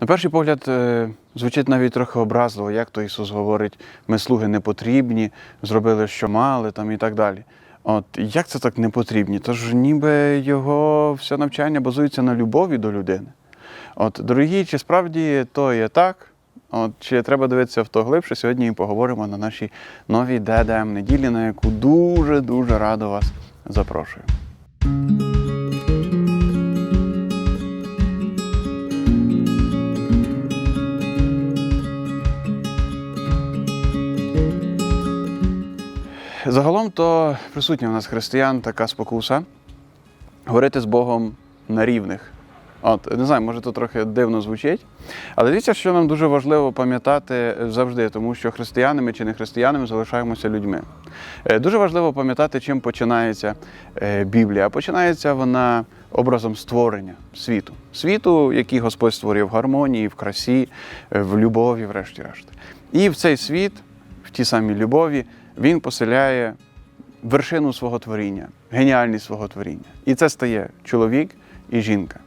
На перший погляд, е, звучить навіть трохи образливо, як то Ісус говорить, ми слуги не потрібні, зробили, що мали там і так далі. От як це так не потрібні? Тож ніби його все навчання базується на любові до людини. От, дорогі, чи справді то є так? От, чи треба дивитися в то глибше? Сьогодні і поговоримо на нашій новій ДДМ неділі, на яку дуже-дуже радо вас запрошую. Загалом то присутня в нас християн така спокуса говорити з Богом на рівних. От, не знаю, може то трохи дивно звучить, але дивіться, що нам дуже важливо пам'ятати завжди, тому що християнами чи не християнами залишаємося людьми. Е, Дуже важливо пам'ятати, чим починається е, Біблія. Починається вона образом створення світу. Світу, який Господь створює в гармонії, в красі, е, в любові, врешті-решт. І в цей світ, в тій самій любові, він поселяє вершину свого творіння, геніальність свого творіння. І це стає чоловік і жінка.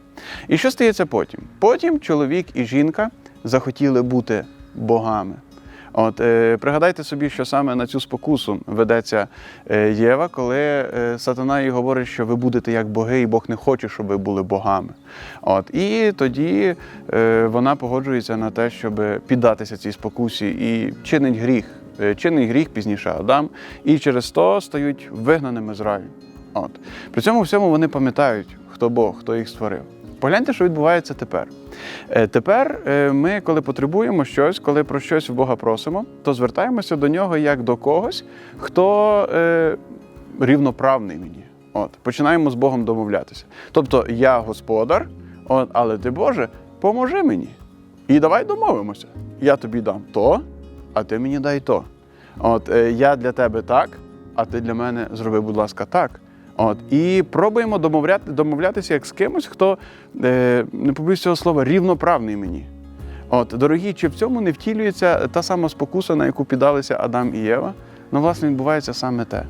І що стається потім? Потім чоловік і жінка захотіли бути богами. От е, пригадайте собі, що саме на цю спокусу ведеться е, Єва, коли е, сатана їй говорить, що ви будете як боги, і Бог не хоче, щоб ви були богами. От і тоді е, вона погоджується на те, щоб піддатися цій спокусі і чинить гріх. Е, Чинить гріх пізніше Адам, і через то стають вигнаними з раю. От при цьому всьому вони пам'ятають, хто Бог, хто їх створив. Погляньте, що відбувається тепер. Е, Тепер е, ми, коли потребуємо щось, коли про щось в Бога просимо, то звертаємося до нього як до когось, хто е, рівноправний мені. От, починаємо з Богом домовлятися. Тобто я господар, от, але ти Боже, поможи мені. І давай домовимося. Я тобі дам то, а ти мені дай то. От е, я для тебе так, а ти для мене зроби, будь ласка, так. От і пробуємо домовляти, домовлятися як з кимось, хто е, не побоюсь цього слова рівноправний мені. От, дорогі, чи в цьому не втілюється та сама спокуса, на яку піддалися Адам і Єва? Ну, власне, відбувається саме те.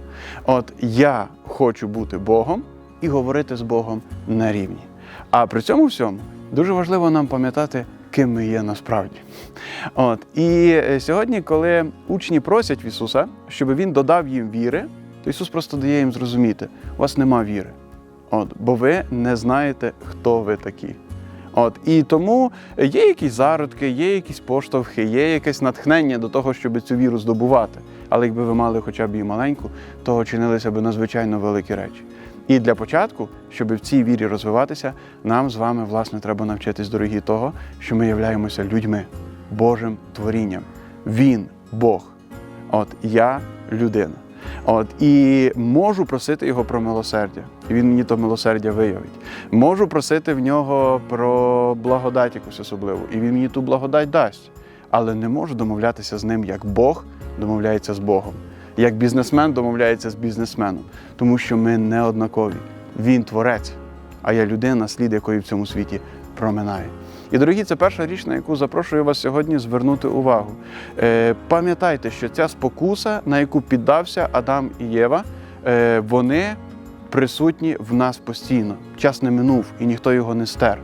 От я хочу бути Богом і говорити з Богом на рівні. А при цьому всьому дуже важливо нам пам'ятати, ким ми є насправді. От і е, сьогодні, коли учні просять Ісуса, щоб Він додав їм віри, то Ісус просто дає їм зрозуміти, у вас нема віри. От, бо ви не знаєте, хто ви такі. От, і тому є якісь зародки, є якісь поштовхи, є якесь натхнення до того, щоб цю віру здобувати. Але якби ви мали хоча б її маленьку, то чинилися б надзвичайно великі речі. І для початку, щоб в цій вірі розвиватися, нам з вами, власне, треба навчитись, дорогі, того, що ми являємося людьми, Божим творінням. Він Бог. От я людина. От і можу просити його про милосердя, і він мені то милосердя виявить. Можу просити в нього про благодать якусь особливу, і він мені ту благодать дасть. Але не можу домовлятися з ним, як Бог домовляється з Богом, як бізнесмен домовляється з бізнесменом, тому що ми не однакові. Він творець, а я людина, слід якої в цьому світі проминає. І, дорогі, це перша річ, на яку запрошую вас сьогодні звернути увагу. Е, пам'ятайте, що ця спокуса, на яку піддався Адам і Єва, е, вони присутні в нас постійно. Час не минув і ніхто його не стер.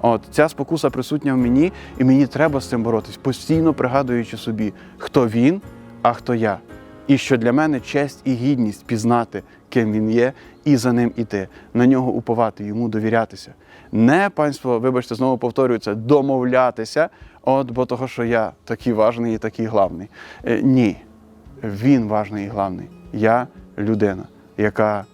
От ця спокуса присутня в мені, і мені треба з цим боротись, постійно пригадуючи собі, хто він, а хто я. І що для мене честь і гідність пізнати, ким він є, і за ним іти, на нього уповати, йому довірятися. Не панство, вибачте, знову повторюю це, домовлятися, от бо того, що я такий важний і такий главний. Е, ні, він важний і главний. Я людина, яка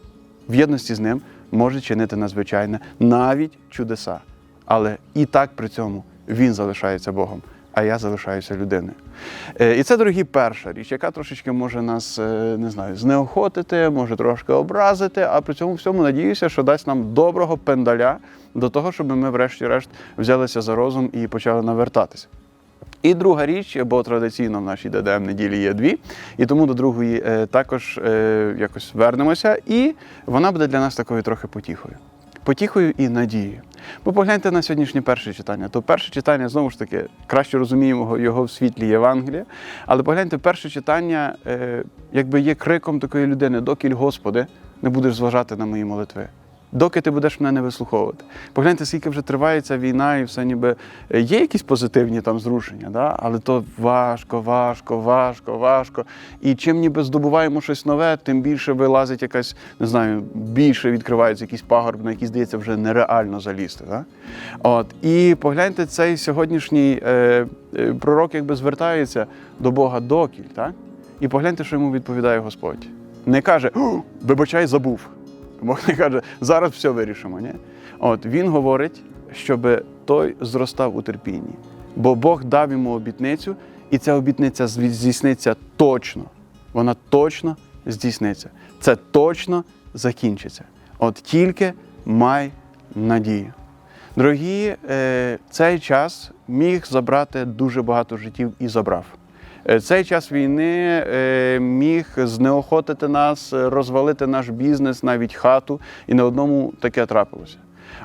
в єдності з ним може чинити надзвичайне, навіть чудеса. Але і так при цьому він залишається Богом, а я залишаюся людиною. Е, І це, дорогі, перша річ, яка трошечки може нас е, не знаю, знеохотити, може трошки образити, а при цьому всьому надіюся, що дасть нам доброго пендаля до того, щоб ми, врешті-решт, взялися за розум і почали навертатися. І друга річ, бо традиційно в нашій ДДМ неділі є дві, і тому до другої е, також якось вернемося, і вона буде для нас такою трохи потіхою. Потіхою і надією. Бо погляньте на сьогоднішнє перше читання. То перше читання, знову ж таки, краще розуміємо його в світлі Євангелія. Але погляньте, перше читання е, якби є криком такої людини, докіль, Господи, не будеш зважати на мої молитви. Доки ти будеш мене не вислуховувати. Погляньте, скільки вже триває ця війна, і все ніби е, є якісь позитивні там зрушення, да? але то важко, важко, важко, важко. І чим ніби здобуваємо щось нове, тим більше вилазить якась, не знаю, більше відкривається якийсь пагорб, на який здається вже нереально залізти. Да? От. І погляньте, цей сьогоднішній е, е, пророк якби звертається до Бога докіль. Так? І погляньте, що йому відповідає Господь. Не каже, вибачай, забув. Бог не каже, зараз все вирішимо. Ні? От він говорить, щоб той зростав у терпінні. Бо Бог дав йому обітницю, і ця обітниця здійсниться точно. Вона точно здійсниться. Це точно закінчиться. От тільки май надію. Дорогі, е, цей час міг забрати дуже багато життів і забрав. Е, Цей час війни е, міг знеохотити нас, е, розвалити наш бізнес, навіть хату, і на одному таке трапилося.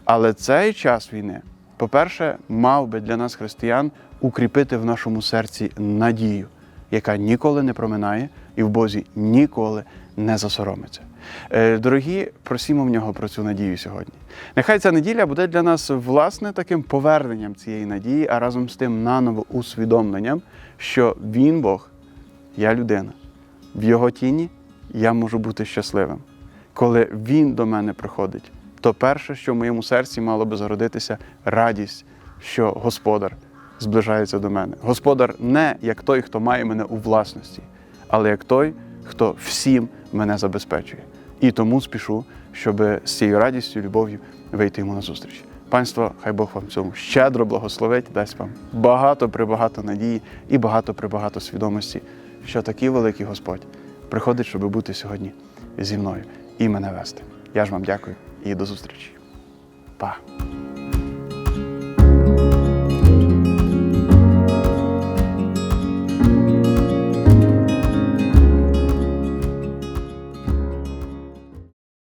Але цей час війни, по-перше, мав би для нас, християн, укріпити в нашому серці надію, яка ніколи не проминає і в Бозі ніколи не засоромиться. Е, Дорогі, просімо в нього про цю надію сьогодні. Нехай ця неділя буде для нас власне таким поверненням цієї надії, а разом з тим наново усвідомленням, що Він Бог, я людина. В його тіні я можу бути щасливим. Коли Він до мене приходить, то перше, що в моєму серці мало би зародитися радість, що Господар зближається до мене. Господар не як той, хто має мене у власності, але як той, хто всім мене забезпечує. І тому спішу, щоб з цією радістю, любов'ю вийти йому на зустріч. Панство, хай Бог вам цьому щедро благословить, дасть вам багато прибагато надії і багато прибагато свідомості, що такий великий Господь приходить, щоб бути сьогодні зі мною і мене вести. Я ж вам дякую і до зустрічі. Па!